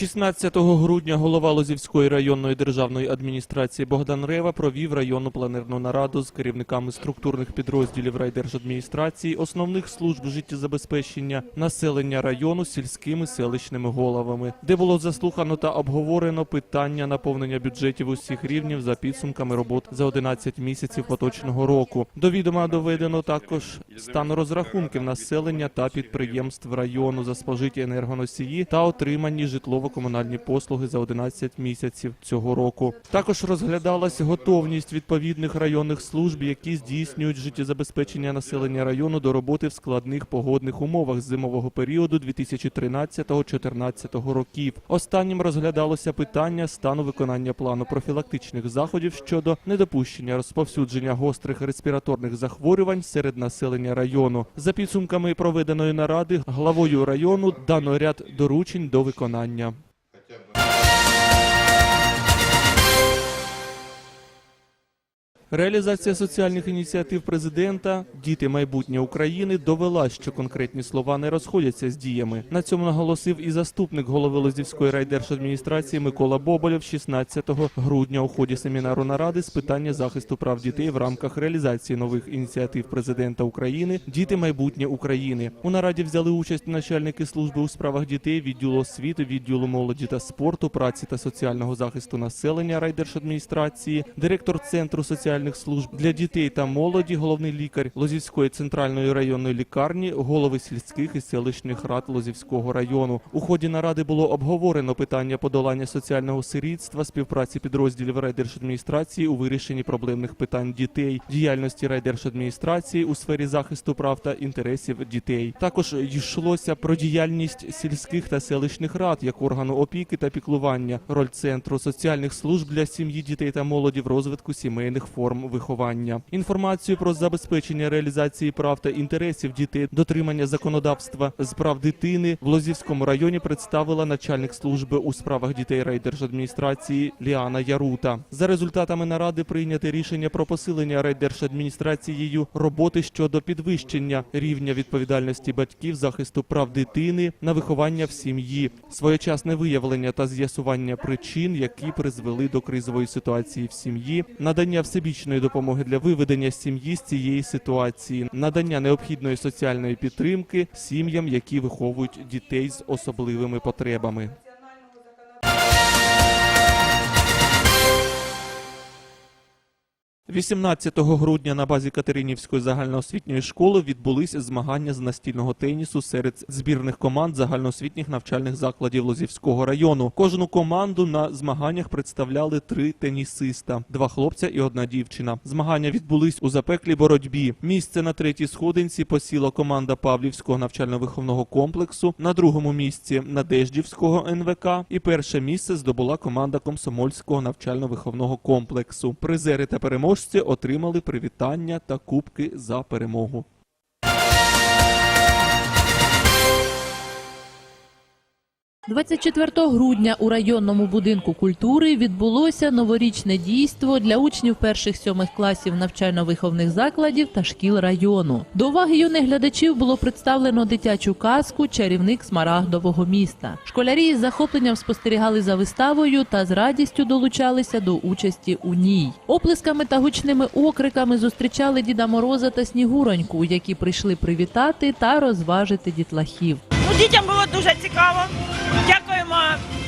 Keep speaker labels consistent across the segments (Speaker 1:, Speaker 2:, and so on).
Speaker 1: 16 грудня голова Лозівської районної державної адміністрації Богдан Рева провів районну планерну нараду з керівниками структурних підрозділів райдержадміністрації, основних служб життєзабезпечення населення району сільськими селищними головами, де було заслухано та обговорено питання наповнення бюджетів усіх рівнів за підсумками робот за 11 місяців поточного року. До відома доведено також стан розрахунків населення та підприємств району за спожиті енергоносії та отримані житлово-комунальні послуги за 11 місяців цього року. Також розглядалась готовність відповідних районних служб, які здійснюють життєзабезпечення населення району до роботи в складних погодних умовах зимового періоду 2013-2014 років. Останнім розглядалося питання стану виконання плану профілактичних заходів щодо недопущення розповсюдження гострих респіраторних захворювань серед населення району. За підсумками проведеної наради главою району дано ряд доручень до виконання. Реалізація соціальних ініціатив президента Діти майбутнє України довела, що конкретні слова не розходяться з діями. На цьому наголосив і заступник голови Лозівської райдержадміністрації Микола Боболєв 16 грудня у ході семінару наради з питання захисту прав дітей в рамках реалізації нових ініціатив президента України Діти майбутнє України. У нараді взяли участь начальники служби у справах дітей, відділу освіти, відділу молоді та спорту, праці та соціального захисту населення райдержадміністрації, директор центру соціальних служб для дітей та молоді, головний лікар Лозівської центральної районної лікарні, голови сільських і селищних рад Лозівського району. У ході наради було обговорено питання подолання соціального сирітства, співпраці підрозділів райдержадміністрації у вирішенні проблемних питань дітей, діяльності райдержадміністрації у сфері захисту прав та інтересів дітей. Також йшлося про діяльність сільських та селищних рад як органу опіки та піклування, роль центру соціальних служб для сім'ї, дітей та молоді в розвитку сімейних форм виховання. Інформацію про забезпечення реалізації прав та інтересів дітей, дотримання законодавства з прав дитини в Лозівському районі представила начальник служби у справах дітей райдержадміністрації Ліана Ярута. За результатами наради прийняти рішення про посилення райдержадміністрацією роботи щодо підвищення рівня відповідальності батьків, захисту прав дитини на виховання в сім'ї, своєчасне виявлення та з'ясування причин, які призвели до кризової ситуації в сім'ї, надання всебічної допомоги для виведення сім'ї з цієї ситуації, надання необхідної соціальної підтримки сім'ям, які виховують дітей з особливими потребами. – 18 грудня на базі Катеринівської загальноосвітньої школи відбулись змагання з настільного тенісу серед збірних команд загальноосвітніх навчальних закладів Лозівського району. Кожну команду на змаганнях представляли три тенісиста: два хлопця і одна дівчина. Змагання відбулись у запеклій боротьбі. Місце на третій сходинці посіла команда Павлівського навчально-виховного комплексу. На другому місці Надеждівського НВК. І перше місце здобула команда Комсомольського навчально-виховного комплексу. Призери та переможці отримали привітання та кубки за перемогу.
Speaker 2: – 24 грудня у районному будинку культури відбулося новорічне дійство для учнів перших сьомих класів навчально-виховних закладів та шкіл району. До уваги юних глядачів було представлено дитячу казку Чарівник смарагдового міста. Школярі із захопленням спостерігали за виставою та з радістю долучалися до участі у ній. Оплесками та гучними окриками зустрічали Діда Мороза та Снігуроньку, які прийшли привітати та розважити дітлахів.
Speaker 3: Дітям було дуже цікаво. Дякуємо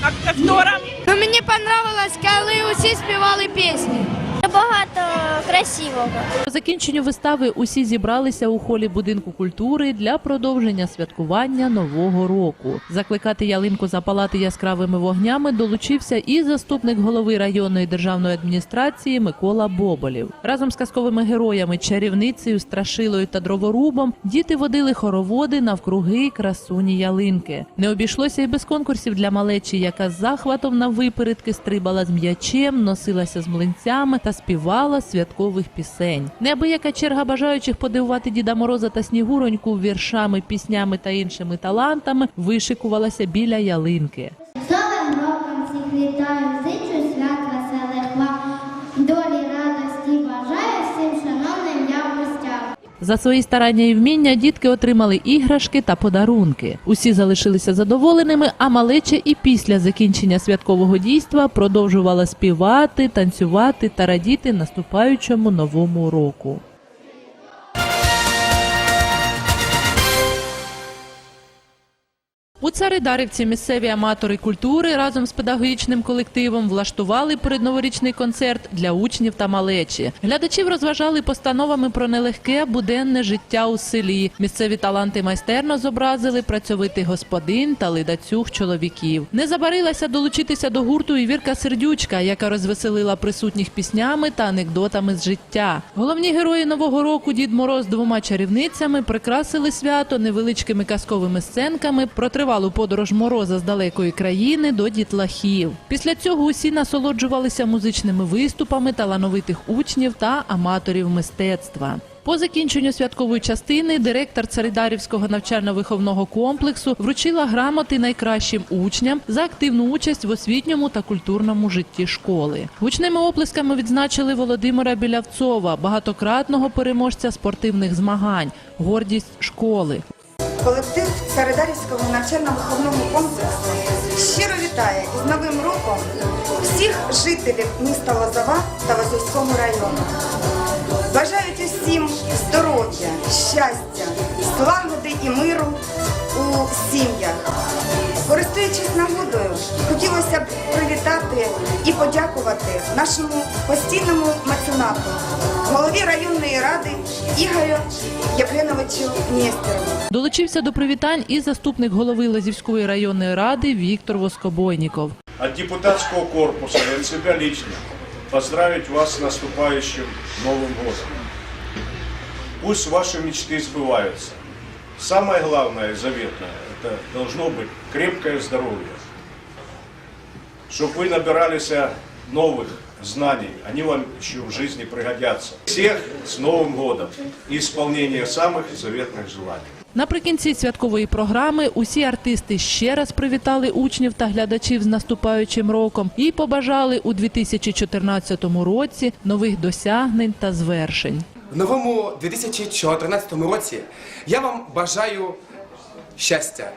Speaker 3: ак- акторам.
Speaker 4: Ну, мені понравилось, коли усі співали пісні.
Speaker 5: Багато красивого.
Speaker 2: По закінченню вистави усі зібралися у холі будинку культури для продовження святкування нового року. Закликати ялинку запалати яскравими вогнями долучився і заступник голови районної державної адміністрації Микола Боболів. Разом з казковими героями, чарівницею, страшилою та дроворубом діти водили хороводи навкруги красуні ялинки. Не обійшлося і без конкурсів для малечі, яка з захватом на випередки стрибала з м'ячем, носилася з млинцями та співала святкових пісень. Неабияка черга бажаючих подивувати Діда Мороза та Снігуроньку віршами, піснями та іншими талантами вишикувалася біля ялинки.
Speaker 6: З роком всіх вітаю,
Speaker 2: За свої старання і вміння дітки отримали іграшки та подарунки. Усі залишилися задоволеними, а малеча і після закінчення святкового дійства продовжувала співати, танцювати та радіти наступаючому новому року. У місцеві аматори культури разом з педагогічним колективом влаштували передноворічний концерт для учнів та малечі. Глядачів розважали постановами про нелегке буденне життя у селі. Місцеві таланти майстерно зобразили працьовитий господин та ледацюг чоловіків. Не забарилася долучитися до гурту і Вірка Сердючка, яка розвеселила присутніх піснями та анекдотами з життя. Головні герої нового року Дід Мороз двома чарівницями прикрасили свято невеличкими казковими сценками про тривалу подорож мороза з далекої країни до дітлахів. Після цього усі насолоджувалися музичними виступами талановитих учнів та аматорів мистецтва. По закінченню святкової частини директор Царидарівського навчально-виховного комплексу вручила грамоти найкращим учням за активну участь в освітньому та культурному житті школи. Гучними оплесками відзначили Володимира Білявцова, багатократного переможця спортивних змагань, гордість школи.
Speaker 7: Колектив Царидарівського навчально-виховного комплексу щиро вітає із Новим роком всіх жителів міста Лозова та Лозовського району. Бажають усім здоров'я, щастя, злагоди і миру у сім'ях. Користуючись нагодою, хотілося б привітати і подякувати нашому постійному меценату, голові районної ради Ігорю Євгеновичу Нєстерову.
Speaker 2: Долучився до привітань і заступник голови Лазівської районної ради Віктор Воскобойніков.
Speaker 8: От депутатского корпуса и от себя лично поздравить вас с наступающим Новым годом. Пусть ваши мечты сбываются. Самое главное и заветное – это должно быть крепкое здоровье. Чтобы вы набирались новых знаний, они вам еще в жизни пригодятся. Всех с Новым годом и исполнения самых заветных желаний.
Speaker 2: Наприкінці святкової програми усі артисти ще раз привітали учнів та глядачів з наступаючим роком і побажали у 2014 році нових досягнень та звершень.
Speaker 9: В новому 2014 році я вам бажаю щастя,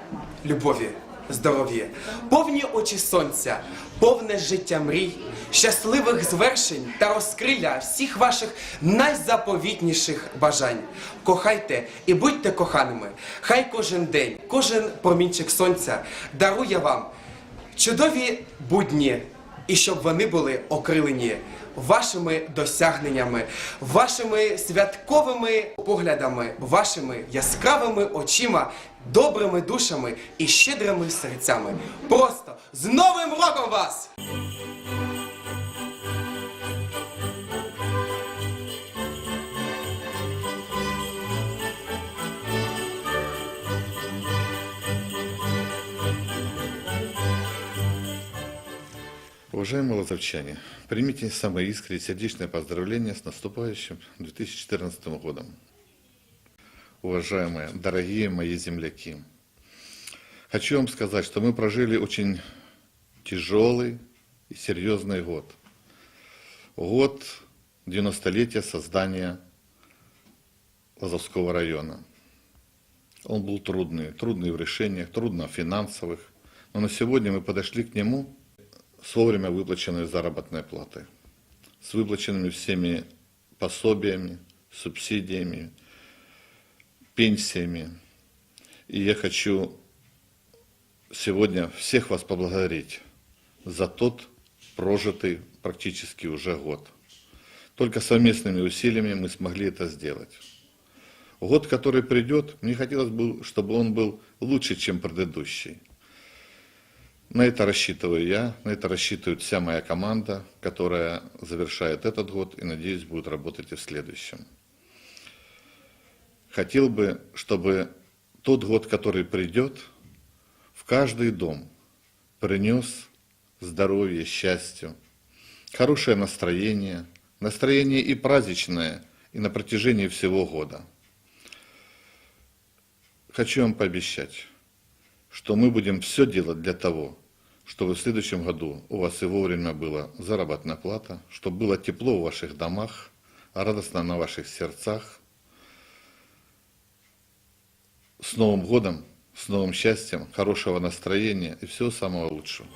Speaker 9: любові, здоров'я, повні очі сонця, повне життя мрій, щасливих звершень та розкрилля всіх ваших найзаповітніших бажань. Кохайте і будьте коханими. Хай кожен день, кожен промінчик сонця дарує вам чудові будні, і щоб вони були окрилені вашими досягненнями, вашими святковими поглядами, вашими яскравими очима, добрими душами і щедрими серцями. Просто з Новим роком вас!
Speaker 10: Уважаемые лазовчане, примите самые искренние сердечные поздравления с наступающим 2014 годом. Уважаемые, дорогие мои земляки, хочу вам сказать, что мы прожили очень тяжелый и серьезный год. Год 90-летия создания Лазовского района. Он был трудный, трудный в решениях, трудно финансовых, но на сегодня мы подошли к нему с вовремя выплаченной заработной платой, с выплаченными всеми пособиями, субсидиями, пенсиями. И я хочу сегодня всех вас поблагодарить за тот прожитый практически уже год. Только совместными усилиями мы смогли это сделать. Год, который придет, мне хотелось бы, чтобы он был лучше, чем предыдущий. На это рассчитываю я, на это рассчитывает вся моя команда, которая завершает этот год и, надеюсь, будет работать и в следующем. Хотел бы, чтобы тот год, который придет, в каждый дом принес здоровье, счастье, хорошее настроение, настроение и праздничное, и на протяжении всего года. Хочу вам пообещать, что мы будем все делать для того, чтобы в следующем году у вас и вовремя была заработная плата, чтобы было тепло в ваших домах, радостно на ваших сердцах. С Новым годом, с новым счастьем, хорошего настроения и всего самого лучшего.